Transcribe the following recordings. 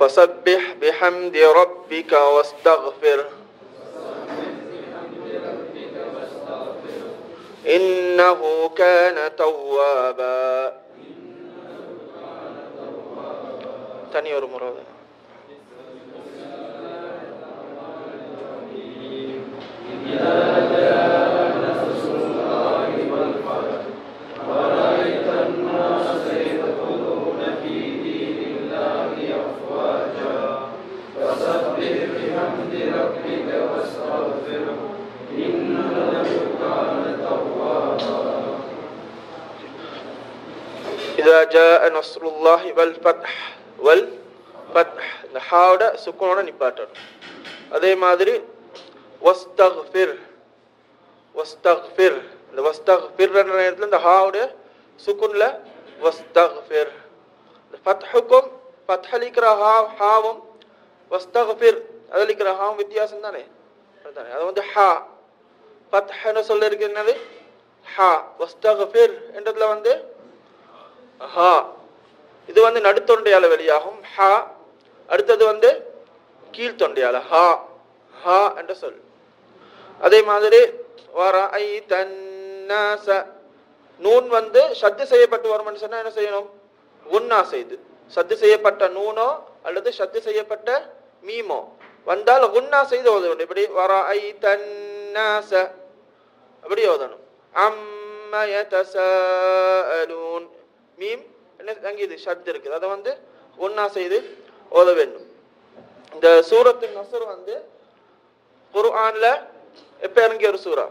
فسبح بحمد ربك واستغفر. إنه كان توابا. تاني ஒரு நஸ்ருல்லாஹி வல் ஃபத் வல் ஃபத் இந்த ஹாவோட சுக்கனோட நிப்பாட்டணும். அதே மாதிரி வஸ்தஃபிர் வஸ்தஃபிர் இந்த வஸ்தஃபிர் நேரத்தில் இந்த ஹாவுடைய சுக்குனில் வஸ்தஃபிர் இந்த ஃபத்ஹுக்கும் ஃபத்ஹலிக்கிற ஹா ஹாவும் வஸ்தஃபிர் அதில் இருக்கிற ஹாவும் வித்தியாசம் தானே? அது வந்து ஹா ஃபத்ஹன்னு சொல்லியிருக்கிறது ஹா வஸ்தஃபிர் என்றதில் வந்து ஹா இது வந்து நடுத்தொண்டையால் வெளியாகும். ஹ அடுத்தது வந்து கீழ்த்தொண்டையால். ஹா ஹா என்று சொல். அதே மாதிரி ஐ நூன் வந்து சத்து செய்யப்பட்டு வரும்னு சொன்னா என்ன செய்யணும்? ஒன்னா செய்து. சத்து செய்யப்பட்ட நூனோ அல்லது சத்து செய்யப்பட்ட மீமோ. வந்தால் உன்னா செய்து ஓதணும் இப்படி வர ஐ தன்னாச அப்படி ஓதணும். அம்மய தச மீம் என்ன தங்கியது ஷர்த் இருக்குது. அதை வந்து ஒன்னா செய்து ஓத வேண்டும். இந்த சூரத்து நசர் வந்து குர்ஆன்ல எப்ப இறங்கிய ஒரு சூறா?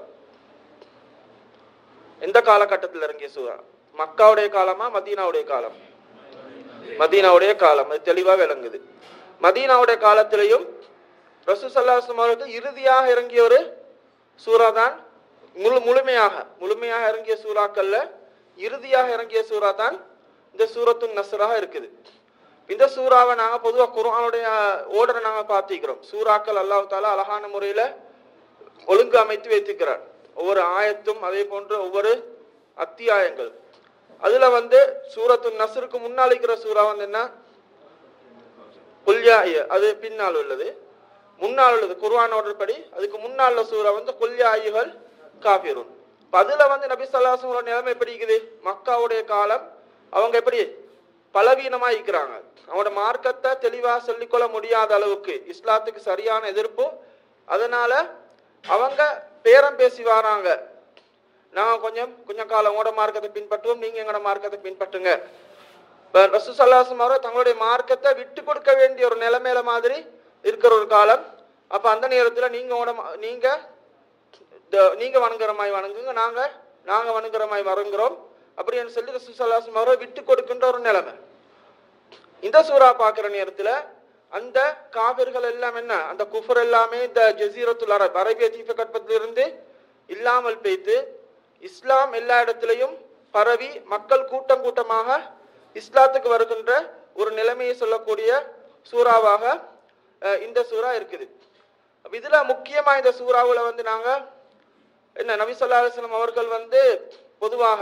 எந்த காலகட்டத்தில் இறங்கிய சூறா? மக்காவுடைய காலமா மதீனாவுடைய காலம்? மதீனாவுடைய காலம். அது தெளிவா விளங்குது. மதீனாவுடைய காலத்திலையும் ரசூசல்லாஸ்லம் அவர்கள் இறுதியாக இறங்கிய ஒரு சூறா தான் முழு முழுமையாக முழுமையாக இறங்கிய சூறாக்கள்ல இறுதியாக இறங்கிய சூறா தான் இந்த சூரத்து நசராக இருக்குது. இந்த சூறாவை நாங்கள் பொதுவாக குரானுடைய ஓர்டரை நாங்கள் பார்த்திக்கிறோம் சூறாக்கள் அல்லாஹ் தாலா அழகான முறையில் ஒழுங்கு அமைத்து வைத்திருக்கிறார். ஒவ்வொரு ஆயத்தும் அதே போன்று ஒவ்வொரு அத்தியாயங்கள். அதுல வந்து சூரத்து நசருக்கு முன்னால் இருக்கிற சூறா வந்து என்ன? குல்யாய அது பின்னால் உள்ளது. முன்னால் உள்ளது குர்வான் ஆர்டர் படி அதுக்கு முன்னால் உள்ள சூறா வந்து கொல்யாயுகள் காபிரும் இப்ப அதுல வந்து நபி சொல்லாசங்களோட நிலைமை எப்படி இருக்குது? மக்காவுடைய காலம் அவங்க எப்படி? பலவீனமா இருக்கிறாங்க அவங்களோட மார்க்கத்தை தெளிவா சொல்லிக்கொள்ள முடியாத அளவுக்கு இஸ்லாத்துக்கு சரியான எதிர்ப்பு. அதனால அவங்க பேரம் பேசி வராங்க. நாங்கள் கொஞ்சம் கொஞ்சம் காலம் உங்களோட மார்க்கத்தை பின்பற்றுவோம் நீங்க எங்களோட மார்க்கத்தை பின்பற்றுங்க. இப்ப ரசூசல்லாசம் அவர்கள் தங்களுடைய மார்க்கத்தை விட்டு கொடுக்க வேண்டிய ஒரு நிலைமையில மாதிரி இருக்கிற ஒரு காலம். அப்ப அந்த நேரத்துல நீங்க உங்களோட மா- நீங்க நீங்க வணங்குற மாதிரி வணங்குங்க. நாங்க நாங்க வணங்குற மாதிரி வணங்குறோம். அப்படின்னு சொல்லி ரசூசல்லாசம் அவரை விட்டு கொடுக்கின்ற ஒரு நிலைமை. இந்த சூறா பார்க்குற நேரத்தில் அந்த காவிர்கள் எல்லாம் என்ன? அந்த குஃபர் எல்லாமே இந்த ஜசீரத்துல் அரப் அரேபிய தீபகற்பத்திலிருந்து இல்லாமல் பெய்து இஸ்லாம் எல்லா இடத்துலையும் பரவி மக்கள் கூட்டம் கூட்டமாக இஸ்லாத்துக்கு வருகின்ற ஒரு நிலைமையை சொல்லக்கூடிய சூறாவாக இந்த சூறா இருக்குது. இதுல முக்கியமா இந்த சூறாவில் வந்து நாங்க என்ன? நபிசல்லா அலுவலம் அவர்கள் வந்து பொதுவாக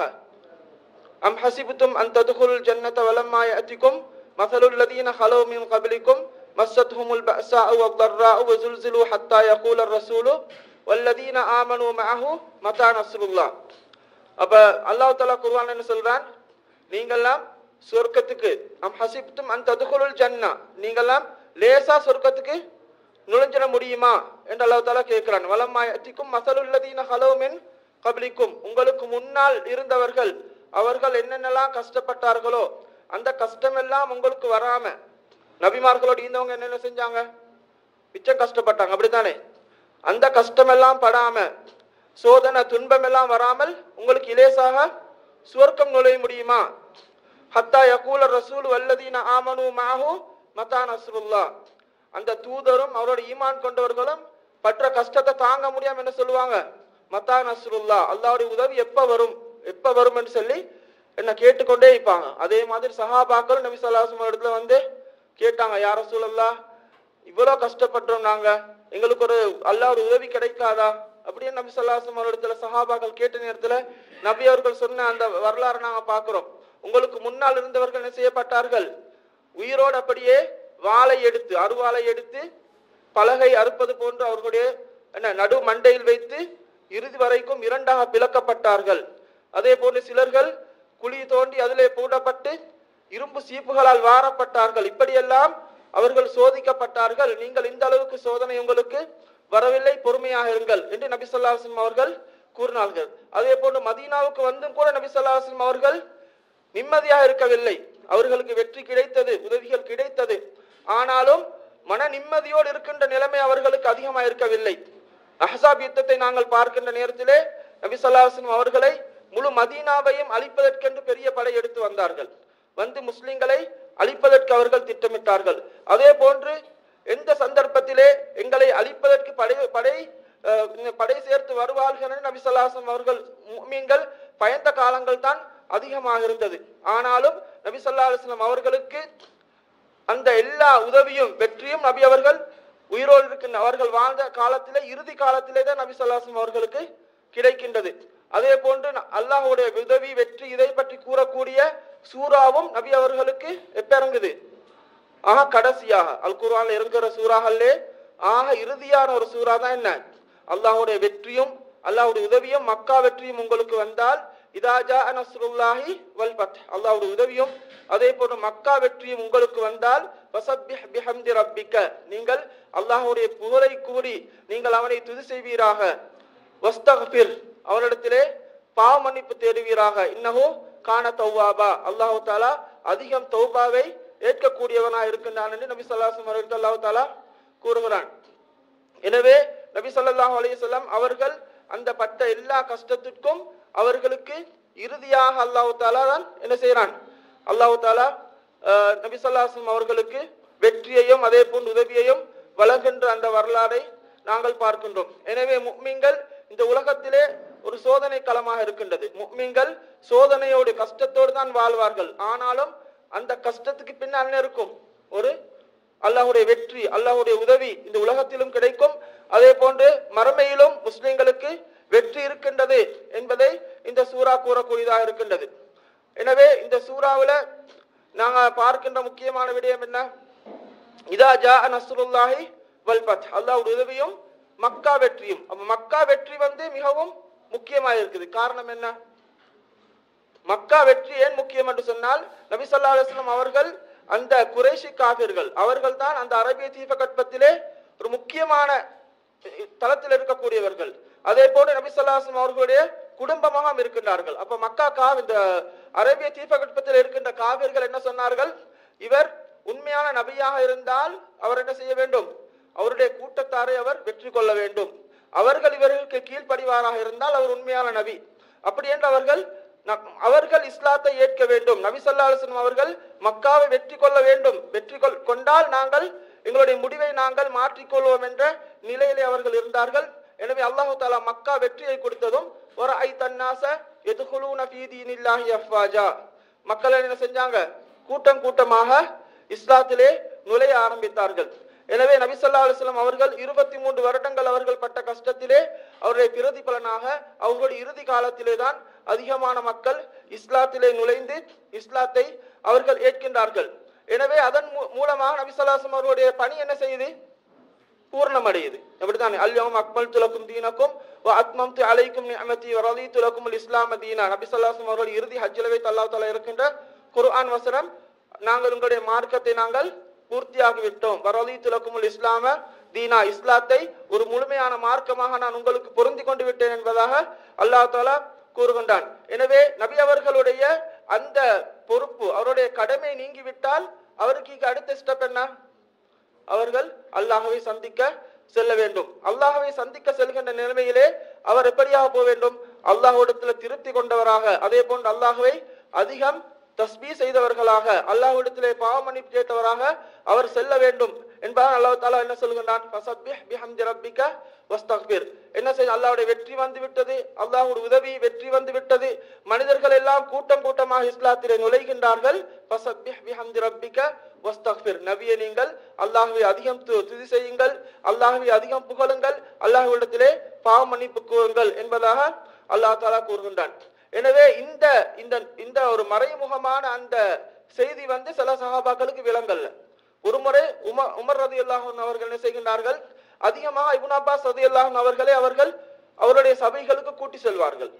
அம் ஹசிபுத்தும் அன் ததுகுல் ஜன்னத வலம்மா யஅதிக்கும் மஸலுல் லதீன ஹலோ மின் கபிலிக்கும் மஸ்ஸத்ஹுமுல் பஅஸாஉ வத்-தர்ராஉ வஸுல்சிலு ஹத்தா யகூல الرسول والذين آمنوا معه متى نصر الله அப்ப அல்லாஹ் தஆலா குர்ஆன்ல என்ன சொல்றான் நீங்கெல்லாம் சொர்க்கத்துக்கு அம் ஹசிப்தும் அன் ததுகுலுல் ஜன்னா நீங்கெல்லாம் லேசா சொர்க்கத்துக்கு நுழைஞ்சிட முடியுமா என்று அல்லாஹ் தாலா கேட்கிறான் வலம்மா யஅதிக்கும் மஸலுல்லதீன ஹலோ மின் கபிலிக்கும் உங்களுக்கு முன்னால் இருந்தவர்கள் அவர்கள் என்னென்னலாம் கஷ்டப்பட்டார்களோ அந்த கஷ்டம் எல்லாம் உங்களுக்கு வராம நபிமார்களோடு இருந்தவங்க என்னென்ன செஞ்சாங்க? மிச்சம் கஷ்டப்பட்டாங்க அப்படித்தானே? அந்த கஷ்டம் எல்லாம் படாம சோதனை துன்பம் எல்லாம் வராமல் உங்களுக்கு இலேசாக சுவர்க்கம் நுழைய முடியுமா? ஹத்தா யகூல ரசூல் வல்லதீன ஆமனு மாஹு மதா நசுல்லா அந்த தூதரும் அவரோட ஈமான் கொண்டவர்களும் பற்ற கஷ்டத்தை தாங்க முடியாம என்ன சொல்லுவாங்க? மத்தா நசுல்லா அல்லாவுடைய உதவி எப்ப வரும்? எப்ப வரும்னு சொல்லி என்ன கேட்டுக்கொண்டே இருப்பாங்க. அதே மாதிரி சஹாபாக்கள் நபி சொல்லாசம் இடத்துல வந்து கேட்டாங்க யார சூழல்லா இவ்வளவு கஷ்டப்பட்டோம் நாங்க. எங்களுக்கு ஒரு அல்லாஹ்வுடைய உதவி கிடைக்காதா? அப்படியே நபி சொல்லாசம் இடத்துல சஹாபாக்கள் கேட்ட நேரத்துல நபி அவர்கள் சொன்ன அந்த வரலாறு நாங்க பாக்குறோம் உங்களுக்கு முன்னால் இருந்தவர்கள் என்ன செய்யப்பட்டார்கள்? உயிரோடு அப்படியே வாழை எடுத்து அருவாளை எடுத்து பலகை அறுப்பது போன்று அவர்களுடைய என்ன நடு மண்டையில் வைத்து இறுதி வரைக்கும் இரண்டாக பிளக்கப்பட்டார்கள். அதே போன்று சிலர்கள் குழி தோண்டி அதிலே பூடப்பட்டு இரும்பு சீப்புகளால் வாரப்பட்டார்கள். இப்படியெல்லாம் அவர்கள் சோதிக்கப்பட்டார்கள். நீங்கள் இந்த அளவுக்கு சோதனை உங்களுக்கு வரவில்லை பொறுமையாக இருங்கள் என்று நபி அவர்கள் கூறினார்கள். அதே போன்று மதீனாவுக்கு வந்தும் கூட நபி அவர்கள் நிம்மதியாக இருக்கவில்லை. அவர்களுக்கு வெற்றி கிடைத்தது உதவிகள் கிடைத்தது. ஆனாலும் மன நிம்மதியோடு இருக்கின்ற நிலைமை அவர்களுக்கு அதிகமாக இருக்கவில்லை அஹசாப் யுத்தத்தை நாங்கள் பார்க்கின்ற நேரத்திலே நபி அவர்களை முழு மதீனாவையும் அழிப்பதற்கென்று பெரிய படை எடுத்து வந்தார்கள். வந்து முஸ்லிம்களை அழிப்பதற்கு அவர்கள் திட்டமிட்டார்கள். அதே போன்று எந்த சந்தர்ப்பத்திலே எங்களை அழிப்பதற்கு படை படை படை சேர்த்து வருவார்கள் என்று நபிசல்லாசம் அவர்கள் மீன்கள் பயந்த காலங்கள் தான் அதிகமாக இருந்தது. ஆனாலும் நபி அவர்களுக்கு அந்த எல்லா உதவியும் வெற்றியும் நபி அவர்கள் உயிரோடு இருக்கின்ற அவர்கள் வாழ்ந்த காலத்திலே இறுதி காலத்திலே தான் நபி சொல்லாசம் அவர்களுக்கு கிடைக்கின்றது. அதே போன்று அல்லாஹுடைய அல்லாஹ்வுடைய உதவி வெற்றி இதை பற்றி கூறக்கூடிய சூறாவும் நபி அவர்களுக்கு எப்ப இறங்குது ஆக கடைசியாக. அல் குரான் இறங்குற சூறாகல்லே ஆக இறுதியான ஒரு சூறா தான் என்ன? அல்லாஹுடைய வெற்றியும் அல்லாஹ்வுடைய உதவியும் மக்கா வெற்றியும் உங்களுக்கு வந்தால் இதாஜா நஸ்ருல்லாஹி வல் ஃபத். உதவியும் அதே போன்று மக்கா வெற்றியும் உங்களுக்கு வந்தால் ஃபஸப்பிஹ் பிஹம்தி ரப்பிக்க. நீங்கள் அல்லாஹுடைய புகழை கூறி நீங்கள் அவனை துதி செய்வீராக. வஸ்தக்ஃபிர். அவனிடத்திலே பாவ மன்னிப்பு தேடுவீராக. இன்னஹு காண தௌவாபா. அல்லாஹு தாலா அதிகம் தௌபாவை ஏற்கக்கூடியவனா இருக்கின்றான் என்று நபி ஸல்லல்லாஹு அவர்கள் அல்லாஹு தாலா கூறுகிறான். எனவே நபி ஸல்லல்லாஹு அலையம் அவர்கள் அந்த பட்ட எல்லா கஷ்டத்திற்கும் அவர்களுக்கு இறுதியாக அல்லாஹு தாலா தான் என்ன செய்யறான் அல்லாஹு தாலா அஹ், நபி ஸல்லல்லாஹு அவர்களுக்கு வெற்றியையும் அதே போன்று உதவியையும் வழங்குகின்ற அந்த வரலாறை நாங்கள் பார்க்கின்றோம். எனவே முக்மீன்கள் இந்த உலகத்திலே ஒரு சோதனை களமாக இருக்கின்றது. முக்மீன்கள் சோதனையோடு கஷ்டத்தோடு தான் வாழ்வார்கள். ஆனாலும் அந்த கஷ்டத்துக்கு பின்னால் இருக்கும்? ஒரு அல்லாஹுடைய வெற்றி அல்லாஹ்வுடைய உதவி இந்த உலகத்திலும் கிடைக்கும். அதே போன்று மறுமையிலும் முஸ்லிம்களுக்கு வெற்றி இருக்கின்றது என்பதை இந்த சூறா கூறக்கூடியதாக இருக்கின்றது. எனவே இந்த சூறாவுல நாங்க பார்க்கின்ற முக்கியமான விடயம் என்ன? இதா ஜா நசுருல்லாஹி வல்பத் அல்லாஹுடைய உதவியும் மக்கா வெற்றியும். மக்கா வெற்றி வந்து மிகவும் முக்கியமாக இருக்குது. காரணம் என்ன? மக்கா வெற்றி ஏன் முக்கியம் என்று சொன்னால் நபி ஸல்லல்லாஹு அவர்கள் அந்த குறைஷி காவிர்கள் அவர்கள் தான் அந்த அரபிய தீபகற்பத்திலே ஒரு முக்கியமான தளத்தில் இருக்கக்கூடியவர்கள். அதே போல நபி அவர்களுடைய குடும்பமாக இருக்கின்றார்கள். அப்ப மக்கா காவ் இந்த அரேபிய தீபகற்பத்தில் இருக்கின்ற காவிர்கள் என்ன சொன்னார்கள்? இவர் உண்மையான நபியாக இருந்தால் அவர் என்ன செய்ய வேண்டும்? அவருடைய கூட்டத்தாரை அவர் வெற்றி கொள்ள வேண்டும். அவர்கள் இவர்களுக்கு கீழ்ப்படிவாராக இருந்தால் அவர் உண்மையான நபி. அப்படி என்று அவர்கள் அவர்கள் இஸ்லாத்தை ஏற்க வேண்டும். நபி ஸல்லல்லாஹு அவர்கள் மக்காவை வெற்றி கொள்ள வேண்டும். வெற்றி கொள் கொண்டால் நாங்கள் எங்களுடைய முடிவை நாங்கள் மாற்றிக்கொள்வோம் என்ற நிலையிலே அவர்கள் இருந்தார்கள். எனவே அல்லாஹு தாலா மக்கா வெற்றியை கொடுத்ததும் ஒரு ஐ தன்னாச எதுகுலூன ஃபீதீனில்லாஹி மக்கள் என்ன செஞ்சாங்க? கூட்டம் கூட்டமாக இஸ்லாத்திலே நுழைய ஆரம்பித்தார்கள். எனவே நபிசல்லா அலுவலம் அவர்கள் இருபத்தி மூன்று வருடங்கள் அவர்கள் பட்ட கஷ்டத்திலே அவருடைய பிரதிபலனாக அவர்களுடைய இறுதி காலத்திலே தான் அதிகமான மக்கள் இஸ்லாத்திலே நுழைந்து இஸ்லாத்தை அவர்கள் ஏற்கின்றார்கள். எனவே அதன் மூ- மூலமாக நபிசல்லாசம் அவர்களுடைய பணி என்ன செய்யுது? பூர்ணமடையுது. அப்படித்தானே அல்யோம் அக்மல் துலக்கும் தீனக்கும் வ அத்மம்து அலைக்கும் நிஅமதி ரதி துலக்கும் இஸ்லாம தீனா. நபிசல்லாசம் அவர்கள் இறுதி ஹஜ்ஜிலவை தல்லா தலா இருக்கின்ற குர்ஆன் வசனம் நாங்கள் உங்களுடைய மார்க்கத்தை நாங்கள் பூர்த்தியாகிவிட்டோம். வரலி வ இஸ்லாம தீனா இஸ்லாத்தை ஒரு முழுமையான மார்க்கமாக நான் உங்களுக்கு பொருந்தி கொண்டு விட்டேன் என்பதாக அல்லாஹ் தாலா கூறுகின்றான். எனவே நபி அவர்களுடைய அந்த பொறுப்பு அவருடைய கடமை நீங்கிவிட்டால் அவருக்கு அடுத்த ஸ்டெப் என்ன? அவர்கள் அல்லாஹவை சந்திக்க செல்ல வேண்டும். அல்லாஹவை சந்திக்க செல்கின்ற நிலைமையிலே அவர் எப்படியாக போக வேண்டும் அல்லாஹ்விடத்துல திருப்தி கொண்டவராக அதே போன்று அல்லாஹவை அதிகம் தஸ்பீ செய்தவர்களாக அல்லாஹ்விடத்திலே பாவ மன்னிப்பு கேட்டவராக அவர் செல்ல வேண்டும். என்பதால் அல்லாஹ் தாலா என்ன சொல்லுகின்றான்? என்ன செய்ய அல்லாவுடைய வெற்றி வந்து விட்டது அல்லாஹ்வுடைய உதவி வெற்றி வந்து விட்டது. மனிதர்கள் எல்லாம் கூட்டம் கூட்டமாக இஸ்லாத்திலே நுழைகின்றார்கள். ஃபஸப்பிஹ் நபியை நீங்கள் அல்லாஹுவை அதிகம் து- துதி செய்யுங்கள். அல்லாஹுவை அதிகம் புகழுங்கள். அல்லாஹ்விடத்திலே பாவ மன்னிப்பு கூறுங்கள் என்பதாக அல்லாஹ் தாலா கூறுகின்றான். எனவே இந்த இந்த இந்த ஒரு மறைமுகமான அந்த செய்தி வந்து சில சகாபாக்களுக்கு விளங்கல்ல ஒருமுறை உம உமர் ரதி அவர்கள் என்ன செய்கின்றார்கள்? அதிகமாக இபுன் அப்பாஸ் ரதி அவர்களை அவர்கள் அவருடைய சபைகளுக்கு கூட்டி செல்வார்கள்.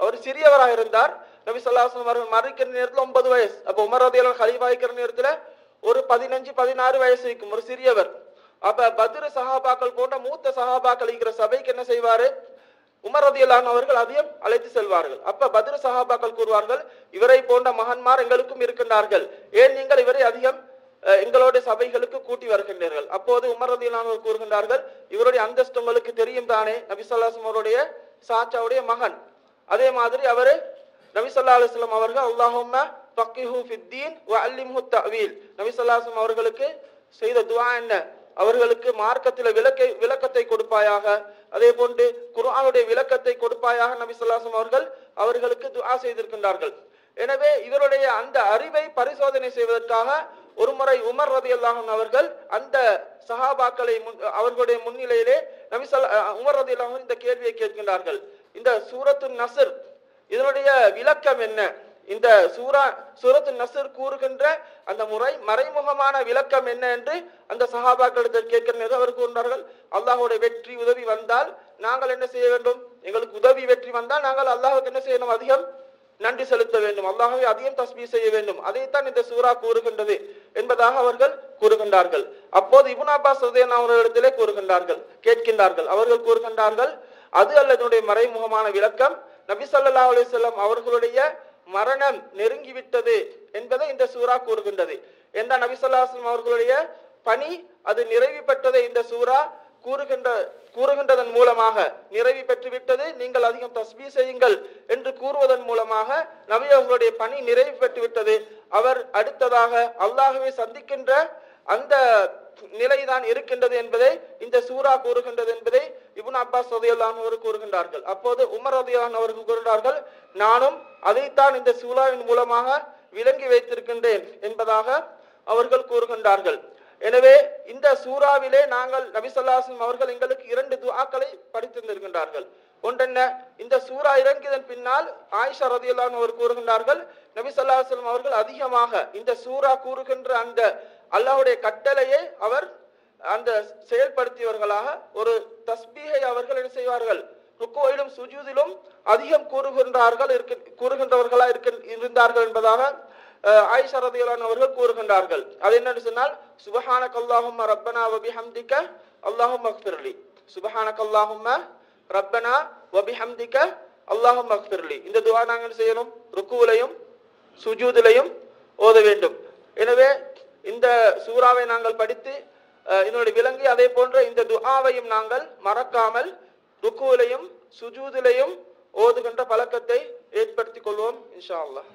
அவர் சிறியவராக இருந்தார். நபி சொல்லாஹன் அவர்கள் மறைக்கிற நேரத்தில் ஒன்பது வயசு அப்ப உமர் ரதி அல்லாஹ் ஹலீஃபாய்க்கிற நேரத்துல ஒரு பதினஞ்சு பதினாறு வயசு இருக்கும் ஒரு சிறியவர். அப்ப பத்ர சகாபாக்கள் போன்ற மூத்த சகாபாக்கள் இருக்கிற சபைக்கு என்ன செய்வாரு? உமர் ரதியல்லான் அவர்கள் அதையும் அழைத்து செல்வார்கள். அப்ப பத்ர சஹாபாக்கள் கூறுவார்கள் இவரை போன்ற மகன்மார் எங்களுக்கும் இருக்கின்றார்கள். ஏன் நீங்கள் இவரை அதிகம் அஹ், எங்களுடைய சபைகளுக்கு கூட்டி வருகின்றீர்கள்? அப்போது உமர் ரதியல்லான் கூறுகின்றார்கள் இவருடைய அந்தஸ்து உங்களுக்கு தெரியும் தானே? நபிசல்லாஸ்லம் அவருடைய சாச்சாவுடைய மகன். அதே மாதிரி அவரு நபிசல்லா அலுவலம் அவர்கள் அல்லாஹும்ம ஃபக்கிஹு ஃபித்தீன் வ அல்லிம்ஹு தஅவீல். அவர்களுக்கு செய்த துவா என்ன? அவர்களுக்கு மார்க்கத்தில் விளக்கை விளக்கத்தை கொடுப்பாயாக. அதே போன்று குர்ஆனுடைய விளக்கத்தை கொடுப்பாயாக நபி சொல்லாசம் அவர்கள் அவர்களுக்கு துஆ செய்திருக்கின்றார்கள். எனவே இவருடைய அந்த அறிவை பரிசோதனை செய்வதற்காக ஒருமுறை உமர் ரதியல்லாஹு அல்லாஹன் அவர்கள் அந்த சஹாபாக்களை முன்- அவர்களுடைய முன்னிலையிலே நபிசல் உமர் ரதியல்லாஹு அல்லாஹன் இந்த கேள்வியை கேட்கின்றார்கள். இந்த சூரத்து நசர் இதனுடைய விளக்கம் என்ன? இந்த சூரா சூரத்து நசர் கூறுகின்ற அந்த முறை மறைமுகமான விளக்கம் என்ன என்று அந்த சஹாபாக்களிடத்தில் கேட்கிற நேரம் அவர் கூறினார்கள் அல்லாஹ்வுடைய வெற்றி உதவி வந்தால் நாங்கள் என்ன செய்ய வேண்டும்? எங்களுக்கு உதவி வெற்றி வந்தால் நாங்கள் அல்லாஹுக்கு என்ன செய்யணும்? அதிகம் நன்றி செலுத்த வேண்டும். அல்லாஹாவை அதிகம் தஸ்மி செய்ய வேண்டும். அதைத்தான் இந்த சூரா கூறுகின்றது என்பதாக அவர்கள் கூறுகின்றார்கள். அப்போது இபுன் அப்பாஸ் அவர்களிடத்திலே கூறுகின்றார்கள் கேட்கின்றார்கள். அவர்கள் கூறுகின்றார்கள் அது அல்லதனுடைய மறைமுகமான விளக்கம்? நபி சல்லா அலைஹி அவர்களுடைய மரணம் நெருங்கிவிட்டது என்பதை இந்த சூரா கூறுகின்றது. எந்த நபி அவர்களுடைய பணி அது நிறைவு பெற்றதை இந்த சூரா கூறுகின்ற கூறுகின்றதன் மூலமாக நிறைவு பெற்றுவிட்டது. நீங்கள் அதிகம் தஸ்பீ செய்யுங்கள் என்று கூறுவதன் மூலமாக நபி அவர்களுடைய பணி நிறைவு பெற்றுவிட்டது அவர் அடுத்ததாக அல்லாகவே சந்திக்கின்ற அந்த நிலைதான் இருக்கின்றது என்பதை இந்த சூரா கூறுகின்றது என்பதை இபுன் அப்பாஸ் ரதியுல்லான் அவர்கள் கூறுகின்றார்கள். அப்போது உமர் ரதியுல்லான் அவர்கள் கூறுகிறார்கள் நானும் அதைத்தான் இந்த சூறாவின் மூலமாக விளங்கி வைத்திருக்கின்றேன் என்பதாக அவர்கள் கூறுகின்றார்கள். எனவே இந்த சூறாவிலே நாங்கள் நபி அவர்கள் எங்களுக்கு இரண்டு துவாக்களை படித்திருந்திருக்கின்றார்கள். ஒன்றென்ன இந்த சூரா இறங்கியதன் பின்னால் ஆயிஷா ரதியுல்லான் அவர் கூறுகின்றார்கள் நபிசல்லாசலம் அவர்கள் அதிகமாக இந்த சூரா கூறுகின்ற அந்த அல்லாவுடைய கட்டளையை அவர் அந்த செயல்படுத்தியவர்களாக ஒரு தஸ்பீகை அவர்கள் என்ன செய்வார்கள்? ருக்கோயிலும் சுஜூதிலும் அதிகம் கூறுகின்றார்கள் இருக்க கூறுகின்றவர்களா இருக்க இருந்தார்கள் என்பதாக அஹ், அவர்கள் கூறுகின்றார்கள். அது என்னன்னு சொன்னால் சுபஹான கல்லாஹும் ரப்பனா வ பிஹம்திக அல்லாஹும்ம அக்ஃபிர்லி சுபஹானக அல்லாஹும்ம ரப்பனா வபி ஹம்திக்க அல்லாஹும் அக்ஃபிர்லி இந்த துவா நாங்கள் செய்யணும்? ருக்குவிலையும் சுஜூதிலையும் ஓத வேண்டும். எனவே இந்த சூறாவை நாங்கள் படித்து இதனுடைய விளங்கி அதே போன்ற இந்த துஆவையும் நாங்கள் மறக்காமல் ருக்குவிலையும் சுஜூதிலையும் ஓதுகின்ற பழக்கத்தை ஏற்படுத்திக் கொள்வோம் இன்ஷா அல்லாஹ்.